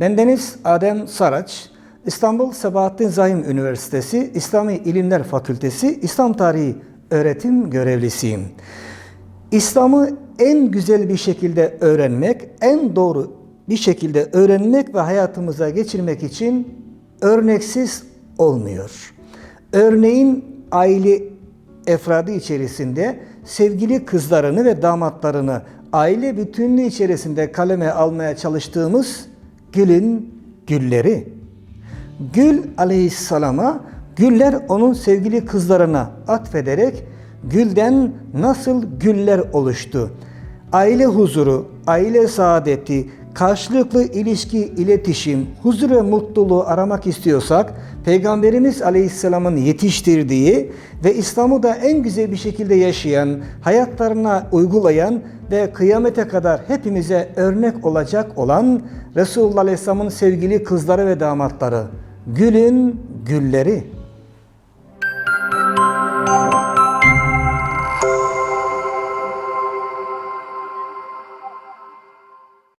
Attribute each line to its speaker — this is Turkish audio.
Speaker 1: Bendeniz Adem Saraç, İstanbul Sabahattin Zaim Üniversitesi İslami İlimler Fakültesi İslam Tarihi öğretim görevlisiyim. İslam'ı en güzel bir şekilde öğrenmek, en doğru bir şekilde öğrenmek ve hayatımıza geçirmek için örneksiz olmuyor. Örneğin aile efradı içerisinde sevgili kızlarını ve damatlarını aile bütünlüğü içerisinde kaleme almaya çalıştığımız gülün gülleri. Gül aleyhisselama güller onun sevgili kızlarına atfederek gülden nasıl güller oluştu? Aile huzuru, aile saadeti, karşılıklı ilişki, iletişim, huzur ve mutluluğu aramak istiyorsak Peygamberimiz Aleyhisselam'ın yetiştirdiği ve İslam'ı da en güzel bir şekilde yaşayan, hayatlarına uygulayan ve kıyamete kadar hepimize örnek olacak olan Resulullah Aleyhisselam'ın sevgili kızları ve damatları. Gülün gülleri.